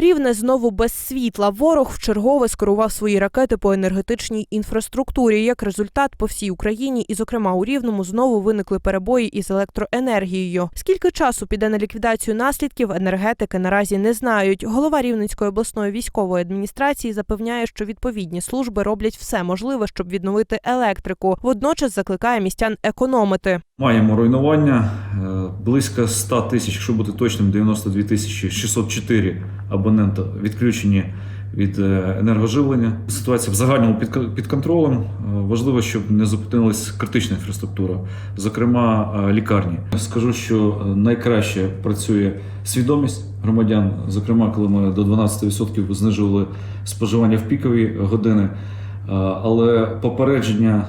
Рівне знову без світла. Ворог вчергове скерував свої ракети по енергетичній інфраструктурі. Як результат, по всій Україні, і, зокрема, у Рівному, знову виникли перебої із електроенергією. Скільки часу піде на ліквідацію наслідків, енергетики наразі не знають. Голова Рівненської обласної військової адміністрації запевняє, що відповідні служби роблять все можливе, щоб відновити електрику. Водночас закликає містян економити. Маємо руйнування е, близько 100 тисяч, якщо бути точним, 92 тисячі 604 абонента відключені від е, енергоживлення. Ситуація в загальному під, контролем. Е, Важливо, щоб не зупинилась критична інфраструктура, зокрема лікарні. Скажу, що найкраще працює свідомість громадян, зокрема, коли ми до 12% знижували споживання в пікові години. Але попередження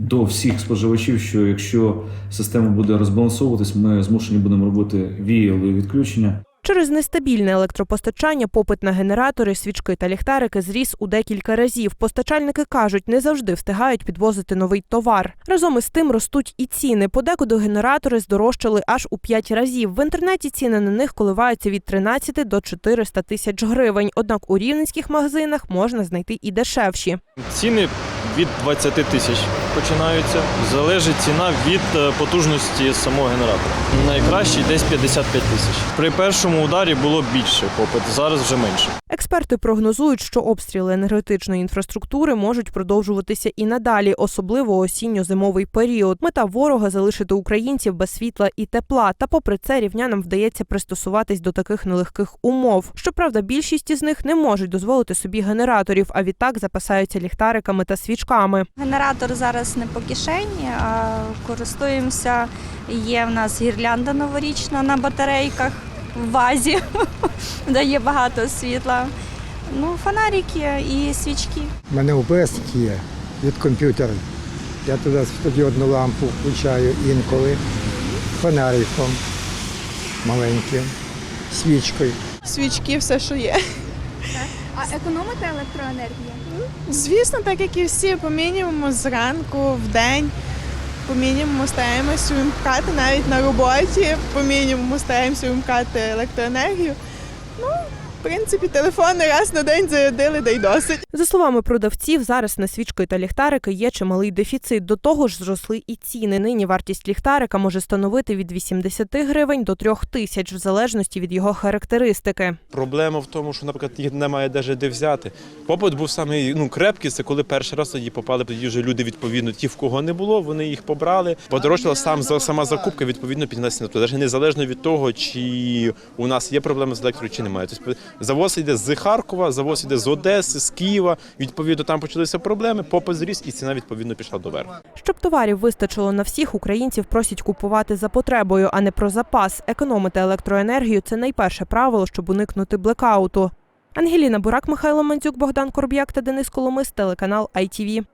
до всіх споживачів, що якщо система буде розбалансовуватись, ми змушені будемо робити віялові відключення. Через нестабільне електропостачання попит на генератори, свічки та ліхтарики зріс у декілька разів. Постачальники кажуть, не завжди встигають підвозити новий товар. Разом із тим ростуть і ціни. Подекуди генератори здорожчали аж у 5 разів. В інтернеті ціни на них коливаються від 13 до 400 тисяч гривень. Однак у рівненських магазинах можна знайти і дешевші. Ціни від 20 тисяч починаються. Залежить ціна від е, потужності самого генератора. Найкращий десь 55 тисяч. При першому ударі було більше попит, зараз вже менше. Експерти прогнозують, що обстріли енергетичної інфраструктури можуть продовжуватися і надалі, особливо осінньо-зимовий період. Мета ворога залишити українців без світла і тепла. Та, попри це, рівнянам вдається пристосуватись до таких нелегких умов. Щоправда, більшість із них не можуть дозволити собі генераторів, а відтак запасаються ліхтариками та свічками. Генератор зараз не по кишені, а користуємося. Є в нас гірлянда новорічна на батарейках в вазі, дає багато світла. Ну, фонарики і свічки. У мене ОБС є від комп'ютера. Я туди стодіодну лампу включаю інколи, фонариком маленьким, свічкою. свічки, все, що є. А економите електроенергію? Звісно, так як і всі, по мінімуму зранку, в день, по мінімуму стараємося вимкати навіть на роботі, по мінімуму стараємося вимкати електроенергію. Ну, в принципі, телефони раз на день зарядили, да й досить. За словами продавців, зараз на свічки та ліхтарики є чималий дефіцит. До того ж, зросли і ціни. Нині вартість ліхтарика може становити від 80 гривень до 3 тисяч, в залежності від його характеристики. Проблема в тому, що, наприклад, їх немає навіть де взяти. Попит був самий ну, крепкий, це коли перший раз тоді попали, тоді вже люди, відповідно, ті, в кого не було, вони їх побрали. Подорожчала сам за- сама закупка, відповідно, піднесена. Тобто, навіть незалежно від того, чи у нас є проблеми з електрою, чи немає. Тобто, завоз йде з Харкова, завоз йде з Одеси, з Києва. Відповідно, там почалися проблеми, попит зріс, і ціна відповідно пішла доверху. Щоб товарів вистачило на всіх, українців просять купувати за потребою, а не про запас. Економити електроенергію це найперше правило, щоб уникнути блекауту. Ангеліна Бурак, Михайло Мандзюк, Богдан Короб'як та Денис Коломис, телеканал ITV.